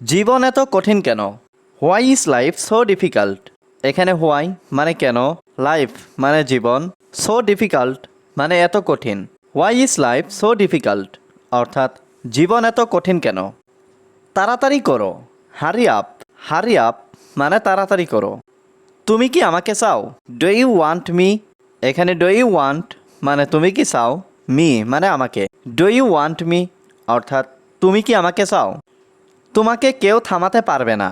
জীবন এত কঠিন কেন? Why is life so difficult এখানে হোয়াই মানে কেন? লাইফ মানে জীবন। সো ডিফিকাল্ট মানে এত কঠিন। Why is life so difficult অর্থাৎ, জীবন এত কঠিন কেন? তাড়াতাড়ি করো। হারি আপ হারি আপ মানে তাড়াতাড়ি করো। তুমি কি আমাকে চাও? ডু ইউ ওয়ান্ট মি এখানে ডু ইউ ওয়ান্ট মানে তুমি কি চাও? মি মানে আমাকে। ডু ইউ ওয়ান্ট মি অর্থাৎ, তুমি কি আমাকে চাও? তোমাকে কেউ থামাতে পারবে না।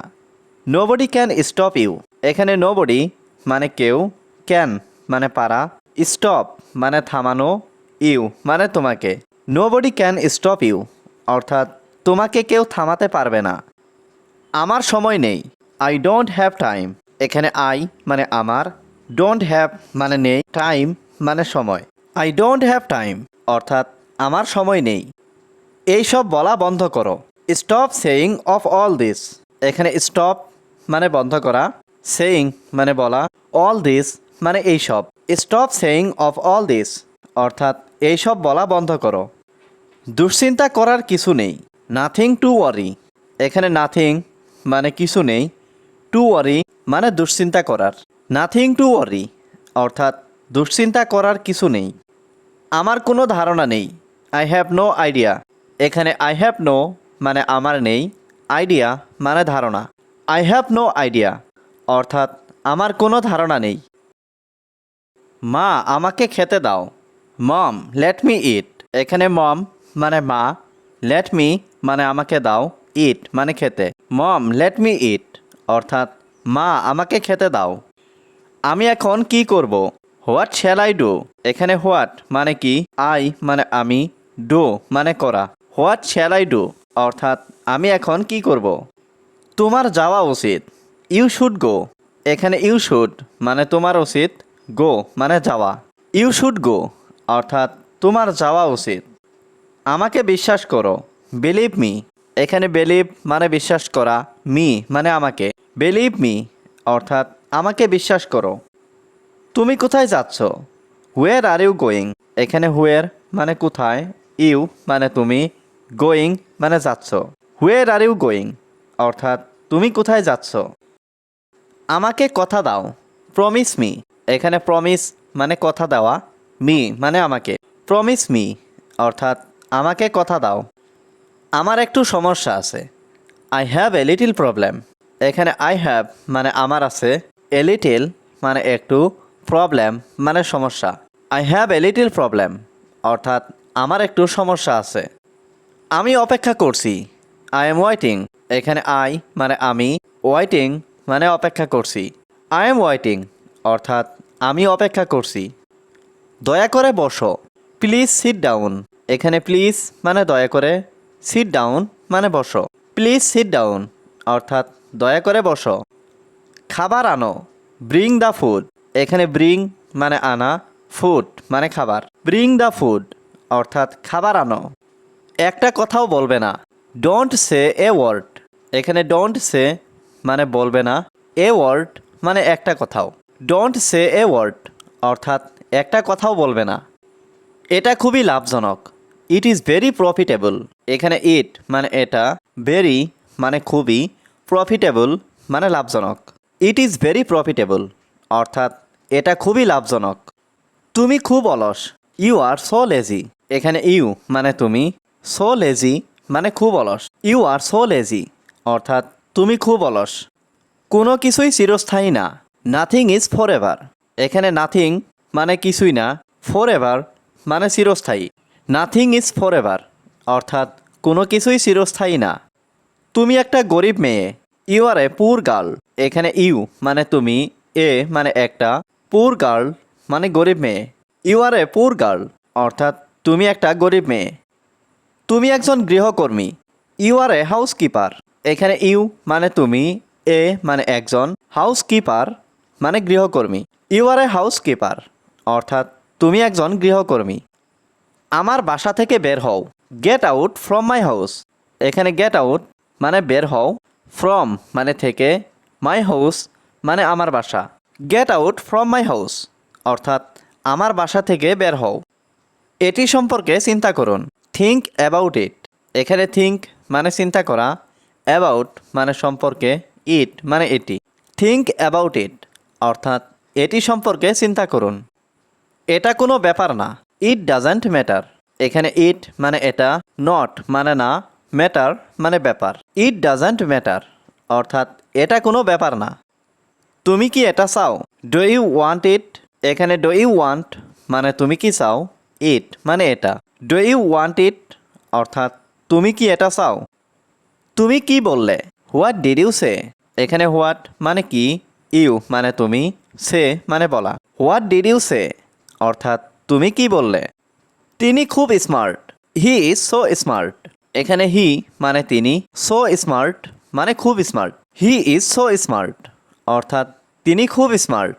নোবডি ক্যান স্টপ ইউ এখানে নোবডি মানে কেউ ক্যান মানে পারা স্টপ মানে থামানো ইউ মানে তোমাকে। নোবডি ক্যান স্টপ ইউ অর্থাৎ তোমাকে কেউ থামাতে পারবে না। আমার সময় নেই। আই ডোন্ট হ্যাভ টাইম এখানে আই মানে আমার ডোন্ট হ্যাভ মানে নেই। টাইম মানে সময়। আই ডোন্ট হ্যাভ টাইম অর্থাৎ আমার সময় নেই। এইসব বলা বন্ধ করো। Stop saying of all this এখানে স্টপ মানে বন্ধ করা সেইং মানে বলা অল দিস মানে এইসব stop saying of all this অর্থাৎ এইসব বলা বন্ধ করো। দুশ্চিন্তা করার কিছু নেই নাথিং টু ওয়ারি এখানে নাথিং মানে কিছু নেই টু ওয়ারি মানে দুশ্চিন্তা করার। নাথিং টু ওয়ারি অর্থাৎ দুশ্চিন্তা করার কিছু নেই। আমার কোনো ধারণা নেই আই হ্যাভ নো আইডিয়া এখানে আই হ্যাভ নো মানে আমার নেই আইডিয়া মানে ধারণা। আই হ্যাভ নো আইডিয়া অর্থাৎ আমার কোনো ধারণা নেই। মা, আমাকে খেতে দাও। মম লেট মি ইট এখানে মম মানে মা লেট মি মানে আমাকে দাও ইট মানে খেতে। মম লেট মি ইট অর্থাৎ মা, আমাকে খেতে দাও। আমি এখন কি করব? হোয়াট শ্যাল আই ডু এখানে হোয়াট মানে কি? আই মানে আমি ডু মানে করা। হোয়াট শ্যাল আই ডু অর্থাৎ আমি এখন কি করব? তোমার যাওয়া উচিত। You should go. এখানে ইউ শুড মানে তোমার উচিত গো মানে যাওয়া। ইউ শুড গো অর্থাৎ তোমার যাওয়া উচিত। আমাকে বিশ্বাস করো। বিলিভ মি এখানে বিলিভ মানে বিশ্বাস করা। মি মানে আমাকে। বিলিভ মি অর্থাৎ আমাকে বিশ্বাস করো। তুমি কোথায় যাচ্ছ? হুয়ের আর ইউ গোয়িং এখানে হুয়ের মানে কোথায়? ইউ মানে তুমি গোয়িং মানে যাচ্ছ। হুয়ের আর ইউ গোয়িং অর্থাৎ, তুমি কোথায় যাচ্ছ? আমাকে কথা দাও। প্রমিস মি এখানে প্রমিস মানে কথা দেওয়া। মি মানে আমাকে। প্রমিস মি অর্থাৎ, আমাকে কথা দাও। আমার একটু সমস্যা আছে। I have a little problem এখানে আই হ্যাভ মানে আমার আছে। এ লিটিল মানে একটু প্রবলেম মানে সমস্যা। I have a little problem অর্থাৎ, আমার একটু সমস্যা আছে। আমি অপেক্ষা করছি। আই এম ওয়াইটিং এখানে আই মানে আমি ওয়াইটিং মানে অপেক্ষা করছি। আই এম ওয়াইটিং অর্থাৎ আমি অপেক্ষা করছি। দয়া করে বসো। প্লিজ সিট ডাউন এখানে প্লিজ মানে দয়া করে সিট ডাউন মানে বসো। প্লিজ সিট ডাউন অর্থাৎ দয়া করে বসো। খাবার আনো। ব্রিং দ্য ফুড এখানে ব্রিং মানে আনা ফুড মানে খাবার। ব্রিং দ্য ফুড অর্থাৎ খাবার আনো। একটা কথাও বলবে না। ডোন্ট সে এ ওয়ার্ড এখানে ডোন্ট সে মানে বলবে না। এ ওয়ার্ড মানে একটা কথাও। ডোন্ট সে এ ওয়ার্ড অর্থাৎ একটা কথাও বলবে না। এটা খুবই লাভজনক। ইট ইজ ভেরি প্রফিটেবল এখানে ইট মানে এটা ভেরি মানে খুবই প্রফিটেবল মানে লাভজনক। ইট ইজ ভেরি প্রফিটেবল অর্থাৎ এটা খুবই লাভজনক। তুমি খুব অলস। ইউ আর সো লেজি এখানে ইউ মানে তুমি সো লেজি মানে খুব অলস। ইউ আর সো লেজি, অর্থাৎ তুমি খুব অলস। কোনো কিছুই চিরস্থায়ী না। নাথিং ইজ ফর এভার এখানে নাথিং মানে কিছুই না ফর এভার মানে চিরস্থায়ী। নাথিং ইজ ফর এভার অর্থাৎ কোনো কিছুই চিরস্থায়ী না। তুমি একটা গরিব মেয়ে, ইউ আর এ পুর গার্ল। এখানে ইউ মানে তুমি, এ মানে একটা পুর গার্ল মানে গরিব মেয়ে। ইউ আর এ পুর গার্ল, অর্থাৎ তুমি একটা গরিব মেয়ে। তুমি একজন গৃহকর্মী। ইউ আর এ হাউসকিপার এখানে ইউ মানে তুমি, এ মানে একজন হাউসকিপার মানে গৃহকর্মী। ইউ আর এ হাউসকিপার অর্থাৎ তুমি একজন গৃহকর্মী। আমার বাসা থেকে বের হও। Get out from my house এখানে গেট আউট মানে বের হও। ফ্রম মানে থেকে মাই হাউস মানে আমার বাসা। Get out from my house অর্থাৎ আমার বাসা থেকে বের হও। এটি সম্পর্কে চিন্তা করুন। থিঙ্ক অ্যাবাউট ইট এখানে থিঙ্ক মানে চিন্তা করা অ্যাবাউট মানে সম্পর্কে ইট মানে এটি। থিঙ্ক অ্যাবাউট ইট অর্থাৎ এটি সম্পর্কে চিন্তা করুন। এটা কোনো ব্যাপার না। ইট ডাজেন্ট ম্যাটার এখানে ইট মানে এটা নট মানে না ম্যাটার মানে ব্যাপার। ইট ডাজেন্ট ম্যাটার অর্থাৎ এটা কোনো ব্যাপার না। তুমি কি এটা চাও? ডু ইউ ওয়ান্ট ইট এখানে ডু ইউ ওয়ান্ট মানে তুমি কি চাও? ইট মানে এটা। ডু ইউ ওয়ান্ট ইট অর্থাৎ, তুমি কি এটা চাও? তুমি কি বললে? হোয়াট ডিড ইউ সে এখানে হোয়াট মানে কি? ইউ মানে তুমি? সে মানে বলা। হোয়াট ডিড ইউ সে অর্থাৎ, তুমি কি বললে? তিনি খুব smart he is so smart এখানে হি মানে তিনি। সো স্মার্ট মানে খুব smart he is so smart অর্থাৎ, তিনি খুব স্মার্ট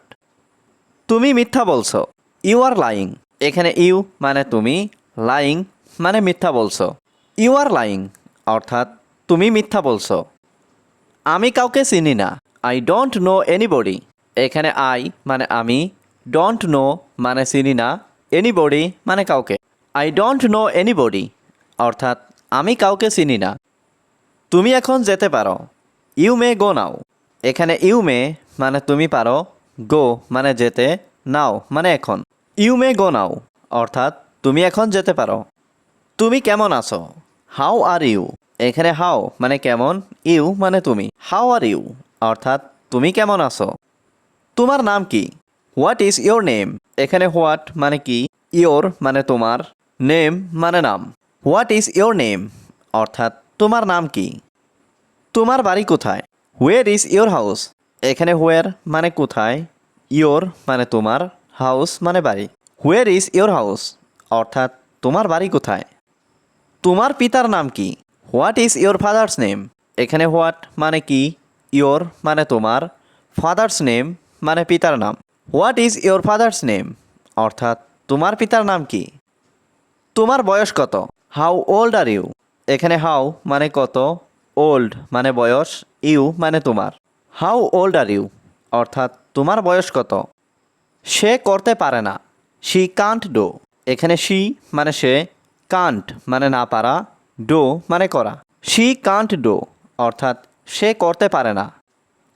তুমি মিথ্যা বলছো। ইউ আর লাইং এখানে ইউ মানে তুমি। লাইং মানে মিথ্যা বলছো। ইউ আর লাইং অর্থাৎ তুমি মিথ্যা বলছো। আমি কাউকে চিনি না আই ডোন্ট নো এনিবডি এখানে আই মানে আমি ডোন্ট নো মানে চিনি না এনিবডি মানে কাউকে। আই ডোন্ট নো এনিবডি অর্থাৎ আমি কাউকে চিনি না। তুমি এখন যেতে পারো ইউ মে গো নাও এখানে ইউ মে মানে তুমি পারো গো মানে যেতে নাও মানে এখন। ইউ মে গো নাও অর্থাৎ তুমি এখন যেতে পারো। তুমি কেমন আছো? হাউ আর ইউ এখানে হাউ মানে কেমন ইউ মানে তুমি। হাউ আর ইউ অর্থাৎ তুমি কেমন আছো? তোমার নাম কি? হোয়াট ইজ ইয়োর নেম এখানে হোয়াট মানে কি? ইয়োর মানে তোমার। নেম মানে নাম। হোয়াট ইজ ইয়োর নেম অর্থাৎ তোমার নাম কি? তোমার বাড়ি কোথায়? হোয়ার ইজ ইয়োর হাউস এখানে হোয়ার মানে কোথায়? ইয়োর মানে তোমার। হাউস মানে বাড়ি। হোয়ার ইজ ইয়োর হাউস অর্থাৎ তোমার বাড়ি কোথায়? তোমার পিতার নাম কি? What is your father's name এখানে হোয়াট মানে কি? ইয়োর মানে তোমার। ফাদার্স নেম মানে পিতার নাম। What is your father's name অর্থাৎ তোমার পিতার নাম কি? তোমার বয়স কত? হাউ ওল্ড আর ইউ এখানে হাউ মানে কত? ওল্ড মানে বয়স। ইউ মানে তোমার। হাউ ওল্ড আর ইউ অর্থাৎ তোমার বয়স কত? সে করতে পারে না। শি কান্ট ডো এখানে শি মানে সে কান্ট মানে না পারা ডো মানে করা। শি কান্ট ডো অর্থাৎ সে করতে পারে না।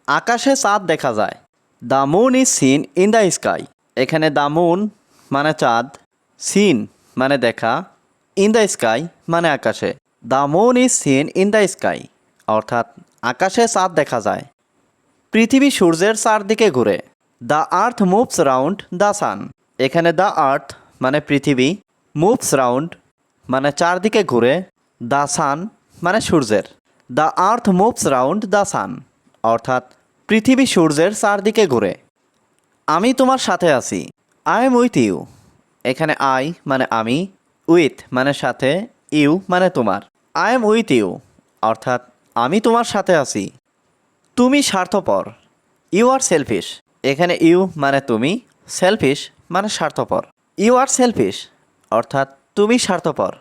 আকাশে চাঁদ দেখা যায়। The moon is seen in the sky এখানে দ্য মুন মানে চাঁদ সিন মানে দেখা ইন দ্য স্কাই মানে আকাশে। The moon is seen in the sky অর্থাৎ আকাশে চাঁদ দেখা যায়। পৃথিবী সূর্যের চারদিকে ঘুরে। The earth moves round the sun এখানে দ্য আর্থ মানে পৃথিবী মুভস রাউন্ড মানে চারদিকে ঘুরে দ্য সান মানে সূর্যের the earth moves round the sun অর্থাৎ পৃথিবী সূর্যের চারদিকে ঘুরে। আমি তোমার সাথে আছি আই এম উইথ ইউ এখানে আই মানে আমি উইথ মানে সাথে ইউ মানে তোমার আই এম উইথ ইউ অর্থাৎ আমি তোমার সাথে আছি। তুমি স্বার্থপর ইউ আর সেলফিশ এখানে ইউ মানে তুমি সেলফিশ মানে স্বার্থপর। ইউ আর সেলফিশ অর্থাৎ তুমি স্বার্থপর।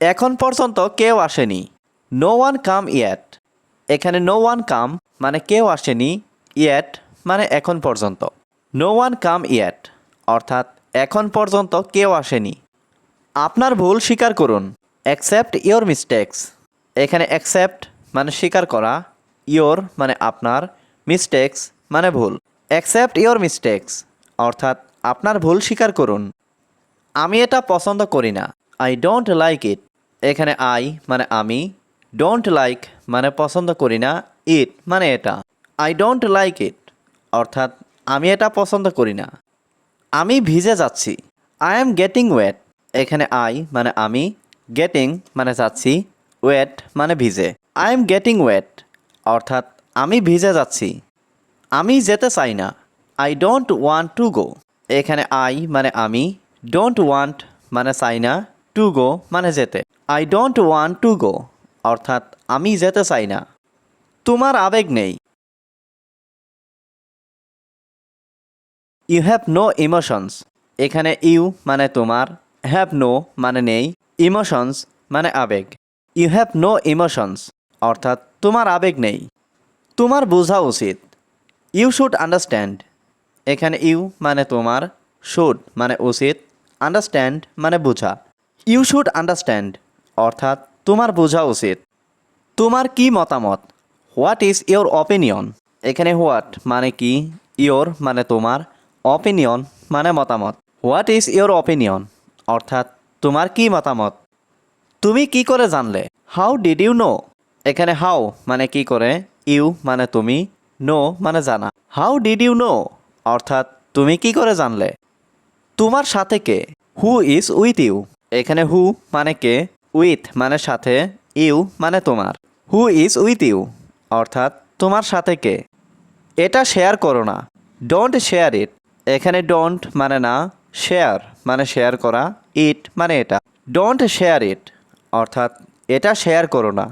এখন পর্যন্ত কেউ আসেনি। নো ওয়ান কাম ইয়েট এখানে নো ওয়ান কাম মানে কেউ আসেনি ইয়েট মানে এখন পর্যন্ত। নো ওয়ান কাম ইয়েট অর্থাৎ এখন পর্যন্ত কেউ আসেনি। আপনার ভুল স্বীকার করুন। অ্যাকসেপ্ট ইয়োর মিস্টেক্স এখানে অ্যাকসেপ্ট মানে স্বীকার করা ইয়োর মানে আপনার মিস্টেক্স মানে ভুল। অ্যাকসেপ্ট ইয়োর মিস্টেক্স অর্থাৎ আপনার ভুল স্বীকার করুন। আমি এটা পছন্দ করি না। আই ডোন্ট লাইক ইট এখানে আই মানে আমি। ডোন্ট লাইক মানে পছন্দ করি না। ইট মানে এটা। আই ডোন্ট লাইক ইট অর্থাৎ আমি এটা পছন্দ করি না। আমি ভিজে যাচ্ছি। আই এম গেটিং ওয়েট এখানে আই মানে আমি। গেটিং মানে যাচ্ছি। ওয়েট মানে ভিজে। আই এম গেটিং ওয়েট অর্থাৎ আমি ভিজে যাচ্ছি। আমি যেতে চাই না। I don't want to go এখানে আই মানে আমি ডোন্ট ওয়ান্ট মানে চাই না টু গো মানে যেতে। I don't want to go অর্থাৎ আমি যেতে চাই না। তোমার আবেগ নেই। ইউ হ্যাভ নো ইমোশনস এখানে ইউ মানে তোমার হ্যাভ নো মানে নেই ইমোশনস মানে আবেগ। ইউ হ্যাভ নো ইমোশনস অর্থাৎ তোমার আবেগ নেই। তোমার বোঝা উচিত। ইউ শুড আন্ডারস্ট্যান্ড এখানে ইউ মানে তোমার, শুড মানে উচিত, আন্ডারস্ট্যান্ড মানে বোঝা। ইউ শুড আন্ডারস্ট্যান্ড, অর্থাৎ তোমার বোঝা উচিত। তোমার কি মতামত? What is your opinion? এখানে হোয়াট মানে কি? ইয়োর মানে তোমার, অপিনিয়ন মানে মতামত। What is your opinion? অর্থাৎ তোমার কি মতামত? তুমি কি করে জানলে? How did you know? এখানে হাউ মানে কি করে? ইউ মানে তুমি, নো মানে জানা। How did you know? অর্থাৎ তুমি কি করে জানলে? তোমার সাথে কে? হু ইজ উইথ ইউ এখানে হু মানে কে? উইথ মানে সাথে ইউ মানে তোমার। হু ইজ উইথ ইউ অর্থাৎ তোমার সাথে কে? এটা শেয়ার করো না। ডোন্ট শেয়ার ইট এখানে ডোন্ট মানে না শেয়ার মানে শেয়ার করা ইট মানে এটা। ডোন্ট শেয়ার ইট অর্থাৎ এটা শেয়ার করো না।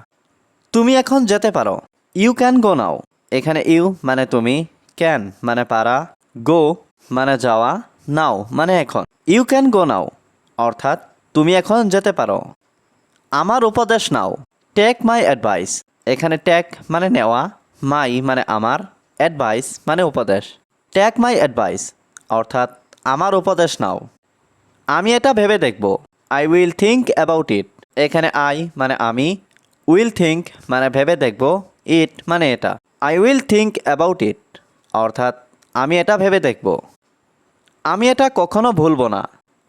তুমি এখন যেতে পারো। ইউ ক্যান গো নাও এখানে ইউ মানে তুমি ক্যান মানে পারা। গো মানে যাওয়া, নাও মানে এখন। ইউ ক্যান গো নাও, অর্থাৎ তুমি এখন যেতে পারো। আমার উপদেশ নাও। Take my advice. এখানে টেক মানে নেওয়া, মাই মানে আমার, অ্যাডভাইস মানে উপদেশ। টেক মাই অ্যাডভাইস, অর্থাৎ আমার উপদেশ নাও। আমি এটা ভেবে দেখব। I will think about it. এখানে আই মানে আমি, উইল থিঙ্ক মানে ভেবে দেখব, ইট মানে এটা। I will think about it, অর্থাৎ আমি এটা ভেবে দেখব। আমি এটা কখনো ভুলবো না।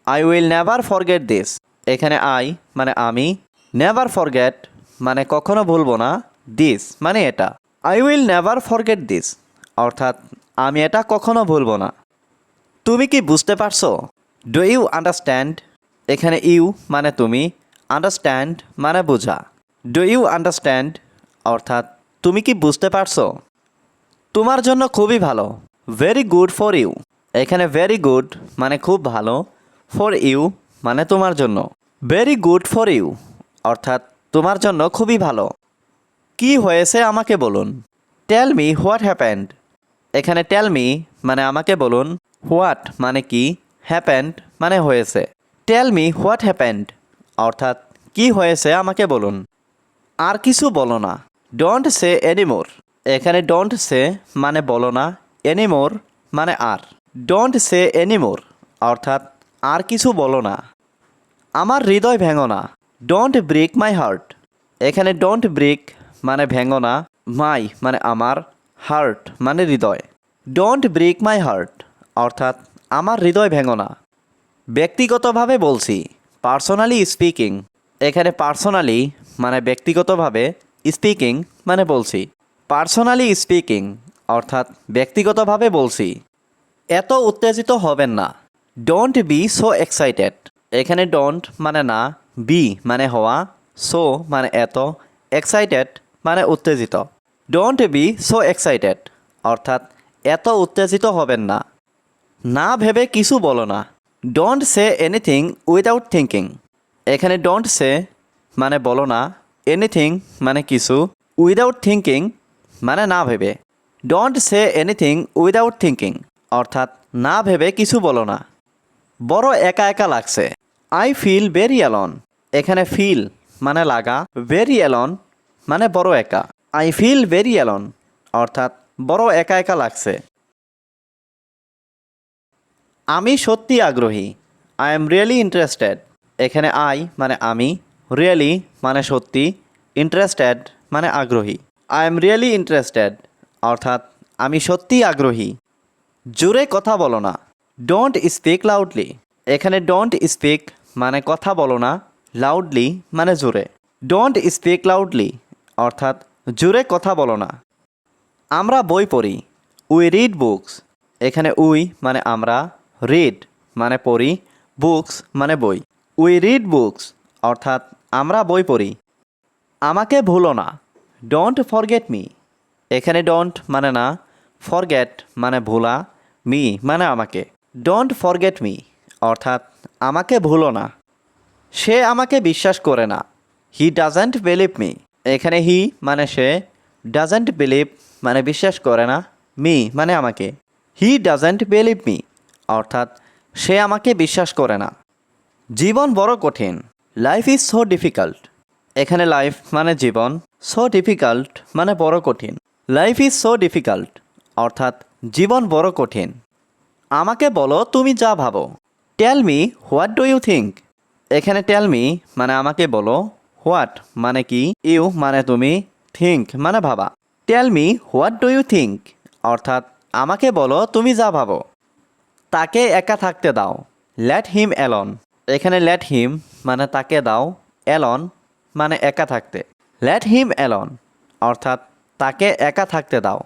I will never forget this এখানে আই মানে আমি। নেভার ফরগেট মানে কখনো ভুলবো না। দিস মানে এটা। I will never forget this অর্থাৎ আমি এটা কখনো ভুলবো না। তুমি কি বুঝতে পারছ? ডু ইউ আন্ডারস্ট্যান্ড এখানে ইউ মানে তুমি। আন্ডারস্ট্যান্ড মানে বোঝা। ডু ইউ আন্ডারস্ট্যান্ড অর্থাৎ তুমি কি বুঝতে পারছ? তোমার জন্য খুবই ভালো। ভেরি গুড ফর ইউ এখানে ভেরি গুড মানে খুব ভালো ফর ইউ মানে তোমার জন্য। ভেরি গুড ফর ইউ অর্থাৎ তোমার জন্য খুবই ভালো। কি হয়েছে আমাকে বলুন? টেল মি হোয়াট হ্যাপেন্ড এখানে টেল মি মানে আমাকে বলুন হোয়াট মানে কি? হ্যাপেন্ড মানে হয়েছে। টেল মি হোয়াট হ্যাপেন্ড অর্থাৎ কি হয়েছে আমাকে বলুন। আর কিছু বলো না। ডোন্ট সে এনিমোর এখানে ডোন্ট সে মানে বলো না এনিমোর মানে আর। ডোন্ট সে এনিমোর অর্থাৎ আর কিছু বলো না। আমার হৃদয় ভেঙো না। ডোন্ট ব্রেক মাই হার্ট এখানে ডোন্ট ব্রেক মানে ভেঙো না মাই মানে আমার হার্ট মানে হৃদয়। ডোন্ট ব্রেক মাই হার্ট অর্থাৎ আমার হৃদয় ভেঙো না। ব্যক্তিগতভাবে বলছি পার্সোনালি স্পিকিং এখানে পার্সোনালি মানে ব্যক্তিগতভাবে স্পিকিং মানে বলছি। পার্সোনালি স্পিকিং অর্থাৎ ব্যক্তিগতভাবে বলছি, এত উত্তেজিত হবেন না। ডোন্ট বি সো এক্সাইটেড এখানে ডোন্ট মানে না বি মানে হওয়া সো মানে এত এক্সাইটেড মানে উত্তেজিত। ডোন্ট বি সো এক্সাইটেড অর্থাৎ এত উত্তেজিত হবেন না। না ভেবে কিছু বলো না। Don't say anything without thinking এখানে ডোন্ট সে মানে বলো না এনিথিং মানে কিছু উইদাউট থিঙ্কিং মানে না ভেবে। Don't say anything without thinking অর্থাৎ না ভেবে কিছু বলো না। বড় একা একা লাগছে। আই ফিল ভেরি অ্যালন এখানে ফিল মানে লাগা ভেরি অ্যালন মানে বড় একা। আই ফিল ভেরি অ্যালন অর্থাৎ বড় একা একা লাগছে। আমি সত্যি আগ্রহী। আই এম রিয়েলি ইন্টারেস্টেড এখানে আই মানে আমি রিয়েলি মানে সত্যি ইন্টারেস্টেড মানে আগ্রহী। আই এম রিয়েলি ইন্টারেস্টেড অর্থাৎ, আমি সত্যিই আগ্রহী। জোরে কথা বলো না। ডোন্ট স্পিক লাউডলি এখানে ডোন্ট স্পিক মানে কথা বলো না লাউডলি মানে জোরে। ডোন্ট স্পিক লাউডলি অর্থাৎ, জোরে কথা বলো না। আমরা বই পড়ি। উই রিড বুকস এখানে উই মানে আমরা রিড মানে পড়ি বুকস মানে বই। উই রিড বুকস অর্থাৎ, আমরা বই পড়ি। আমাকে ভুলো না। ডোন্ট ফরগেট মি এখানে ডোন্ট মানে না ফরগেট মানে ভোলা মি মানে আমাকে। ডোন্ট ফরগেট মি অর্থাৎ আমাকে ভুলো না। সে আমাকে বিশ্বাস করে না। হি ডাজেন্ট বিলিভ মি এখানে হি মানে সে ডাজেন্ট বিলিভ মানে বিশ্বাস করে না মি মানে আমাকে। হি ডাজেন্ট বিলিভ মি অর্থাৎ সে আমাকে বিশ্বাস করে না। জীবন বড় কঠিন। লাইফ ইজ সো ডিফিকাল্ট এখানে লাইফ মানে জীবন সো ডিফিকাল্ট মানে বড় কঠিন। লাইফ ইজ সো ডিফিকাল্ট অর্থাৎ জীবন বড় কঠিন। আমাকে বলো, তুমি যা ভাবো। Tell me what do you think এখানে টেল মি মানে আমাকে বলো হোয়াট মানে কি? ইউ মানে তুমি থিঙ্ক মানে ভাবা। Tell me what do you think অর্থাৎ আমাকে বলো, তুমি যা ভাবো। তাকে একা থাকতে দাও। লেট হিম অ্যালন এখানে লেট হিম মানে তাকে দাও। অ্যালন মানে একা থাকতে। লেট হিম অ্যালন অর্থাৎ তাকে একা থাকতে দাও।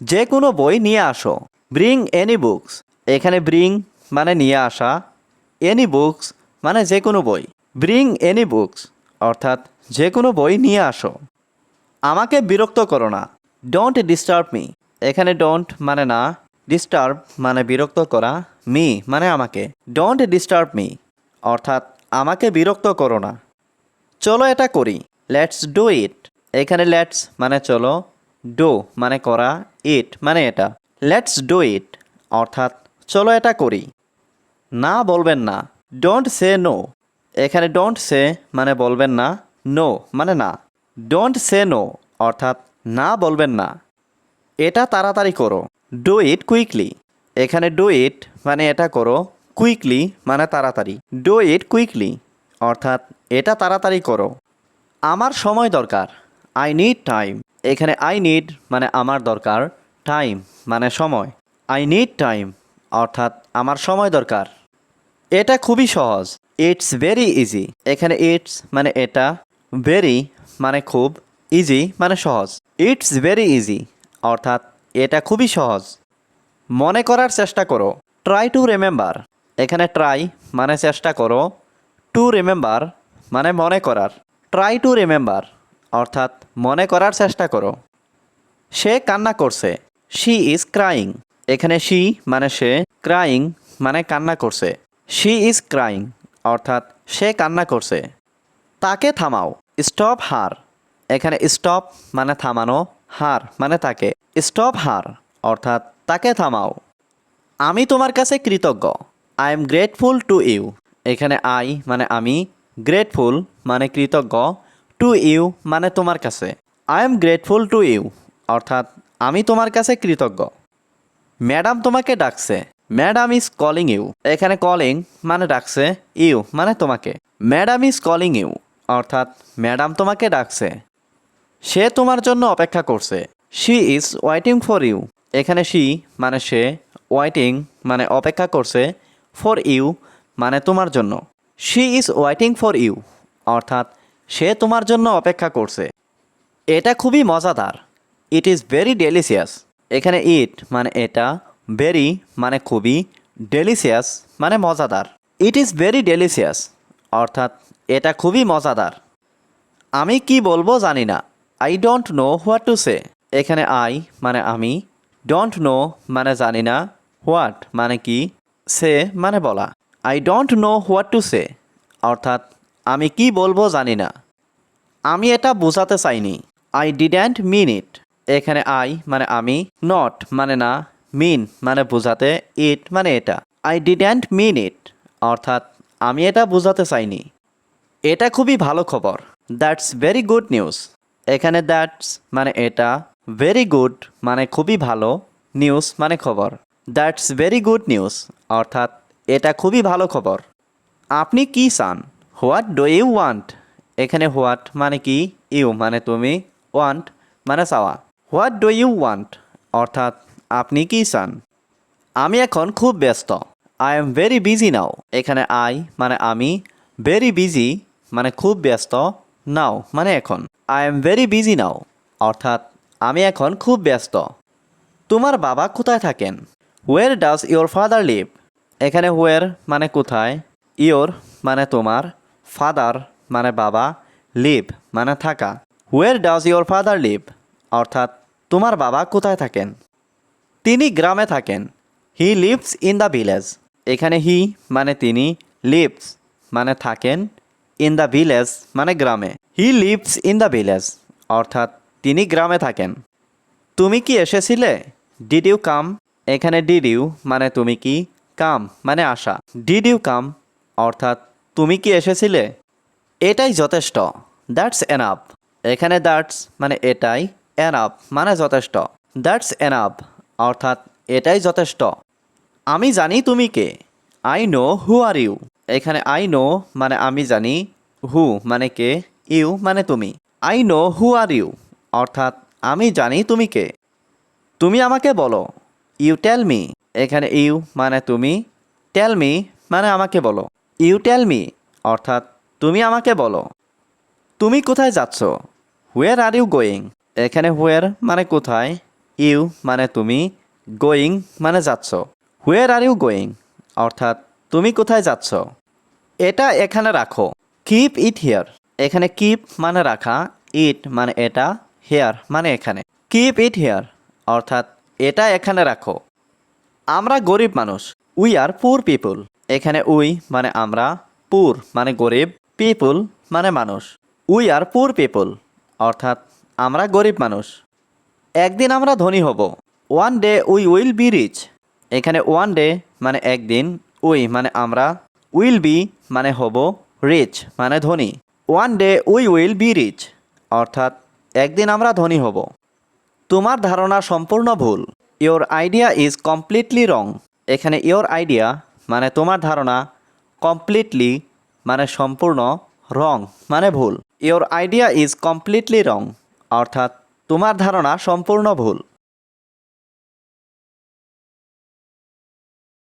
যে কোনো বই নিয়ে আসো। ব্রিং এনি বুকস এখানে ব্রিং মানে নিয়ে আসা। এনি বুকস মানে যে কোনো বই। ব্রিং এনি বুকস অর্থাৎ যে কোনো বই নিয়ে আসো। আমাকে বিরক্ত করো না। ডোন্ট ডিস্টার্ব মি এখানে ডোন্ট মানে না। ডিস্টার্ব মানে বিরক্ত করা। মি মানে আমাকে। ডোন্ট ডিস্টার্ব মি অর্থাৎ আমাকে বিরক্ত করো না। চলো এটা করি। লেটস ডু ইট এখানে লেটস মানে চলো ডো মানে করা ইট মানে এটা। লেটস ডু ইট অর্থাৎ চলো এটা করি। না বলবেন না ডোন্ট সে নো এখানে ডোন্ট সে মানে বলবেন না নো মানে না। ডোন্ট সে নো অর্থাৎ না বলবেন না। এটা তাড়াতাড়ি করো। ডু ইট কুইকলি এখানে ডু ইট মানে এটা করো কুইকলি মানে তাড়াতাড়ি। ডু ইট কুইকলি অর্থাৎ এটা তাড়াতাড়ি করো। আমার সময় দরকার। আই নিড টাইম এখানে আই নিড মানে আমার দরকার টাইম মানে সময়। আই নিড টাইম অর্থাৎ আমার সময় দরকার। এটা খুবই সহজ। ইটস ভেরি ইজি এখানে ইটস মানে এটা ভেরি মানে খুব ইজি মানে সহজ। ইটস ভেরি ইজি অর্থাৎ এটা খুবই সহজ। মনে করার চেষ্টা করো। ট্রাই টু রিমেম্বার এখানে ট্রাই মানে চেষ্টা করো। টু রিমেম্বার মানে মনে করার। ট্রাই টু রিমেম্বার অর্থাৎ মনে করার চেষ্টা করো। সে কান্না করছে। She is crying. এখানে শি মানে সে, ক্রাইং মানে কান্না করছে। শি ইজ ক্রাইং, অর্থাৎ সে কান্না করছে। তাকে থামাও। Stop her. এখানে স্টপ মানে থামানো, হার মানে তাকে। স্টপ হার, অর্থাৎ তাকে থামাও। আমি তোমার কাছে কৃতজ্ঞ। I am grateful to you. এখানে আই মানে আমি, গ্রেটফুল মানে কৃতজ্ঞ। টু ইউ মানে তোমার কাছে। I am grateful to you অর্থাৎ আমি তোমার কাছে কৃতজ্ঞ। ম্যাডাম তোমাকে ডাকছে। ম্যাডাম ইজ কলিং ইউ এখানে কলিং মানে ডাকছে ইউ মানে তোমাকে। ম্যাডাম ইজ কলিং ইউ অর্থাৎ ম্যাডাম তোমাকে ডাকছে। সে তোমার জন্য অপেক্ষা করছে। She is waiting for you এখানে শি মানে সে ওয়াইটিং মানে অপেক্ষা করছে ফর ইউ মানে তোমার জন্য। She is waiting for you অর্থাৎ সে তোমার জন্য অপেক্ষা করছে। এটা খুবই মজাদার। ইট ইজ ভেরি ডেলিশিয়াস এখানে ইট মানে এটা ভেরি মানে খুবই ডেলিশিয়াস মানে মজাদার। ইট ইজ ভেরি ডেলিশিয়াস অর্থাৎ এটা খুবই মজাদার। আমি কি বলব জানি না। I don't know what to say এখানে আই মানে আমি ডোন্ট নো মানে জানি না। হোয়াট মানে কি? সে মানে বলা। I don't know what to say অর্থাৎ আমি কি বলব জানি না। আমি এটা বোঝাতে চাইনি। আই ডিড্যান্ট মিন ইট এখানে আই মানে আমি নট মানে না মিন মানে বোঝাতে ইট মানে এটা। আই ডিড্যান্ট মিন ইট অর্থাৎ আমি এটা বোঝাতে চাইনি। এটা খুবই ভালো খবর। দ্যাটস ভেরি গুড নিউজ এখানে দ্যাটস মানে এটা ভেরি গুড মানে খুবই ভালো নিউজ মানে খবর। দ্যাটস ভেরি গুড নিউজ অর্থাৎ এটা খুবই ভালো খবর। আপনি কি চান? What do you want? এখানে হোয়াট মানে কি? ইউ মানে তুমি, ওয়ান্ট মানে চাওয়া। What do you want? অর্থাৎ আপনি কি চান? আমি এখন খুব ব্যস্ত। I am very busy now. এখানে আই মানে আমি, ভেরি বিজি মানে খুব ব্যস্ত নাও মানে এখন। I am very busy now. অর্থাৎ আমি এখন খুব ব্যস্ত। তোমার বাবা কোথায় থাকেন? Where does your father live এখানে হোয়ার মানে কোথায়? ইয়োর মানে তোমার। ফাদার মানে বাবা লিভ মানে থাকা। Where does your father live অর্থাৎ, তোমার বাবা কোথায় থাকেন? তিনি গ্রামে থাকেন। He lives in the village এখানে হি মানে তিনি লিভস মানে থাকেন ইন দ্য ভিলেজ মানে গ্রামে। He lives in the village অর্থাৎ, তিনি গ্রামে থাকেন। তুমি কি এসেছিলে? ডিড ইউ কাম এখানে ডিড ইউ মানে তুমি কি? কাম মানে আসা ডিড ইউ কাম অর্থাৎ তুমি কি এসেছিলে? এটাই যথেষ্ট। দ্যাটস এনাফ এখানে দ্যাটস মানে এটাই এনাফ মানে যথেষ্ট। দ্যাটস এনাফ অর্থাৎ এটাই যথেষ্ট। আমি জানি তুমি কে। I know who are you এখানে আই নো মানে আমি জানি হু মানে কে ইউ মানে তুমি। I know who are you অর্থাৎ আমি জানি তুমি কে। তুমি আমাকে বলো। ইউ টেল মি এখানে ইউ মানে তুমি। টেল মি মানে আমাকে বলো। ইউ টেল মি, অর্থাৎ তুমি আমাকে বলো। তুমি কোথায় যাচ্ছ? হুয়ের আর ইউ গোয়িং এখানে হুয়ের মানে কোথায়, ইউ মানে তুমি গোয়িং মানে যাচ্ছ। হুয়ের আর ইউ গোয়িং অর্থাৎ তুমি কোথায় যাচ্ছ? এটা এখানে রাখো। কিপ ইট হিয়ার এখানে কিপ মানে রাখা ইট মানে এটা হেয়ার মানে এখানে। কিপ ইট হেয়ার অর্থাৎ এটা এখানে রাখো। আমরা গরিব মানুষ। উই আর পুর পিপুল এখানে উই মানে আমরা, পুর মানে গরিব, পিপুল মানে মানুষ। উই আর পুর পিপুল, অর্থাৎ আমরা গরিব মানুষ। একদিন আমরা ধনী হব one day we will be rich এখানে ওয়ান ডে মানে একদিন, উই মানে আমরা উইল বি মানে হব রিচ মানে ধনী। One day we will be rich অর্থাৎ একদিন আমরা ধনী হব। তোমার ধারণা সম্পূর্ণ ভুল। Your idea is completely wrong এখানে ইওর আইডিয়া মানে তোমার ধারণা কমপ্লিটলি মানে সম্পূর্ণ রং মানে ভুল। Your idea is completely wrong অর্থাৎ তোমার ধারণা সম্পূর্ণ ভুল।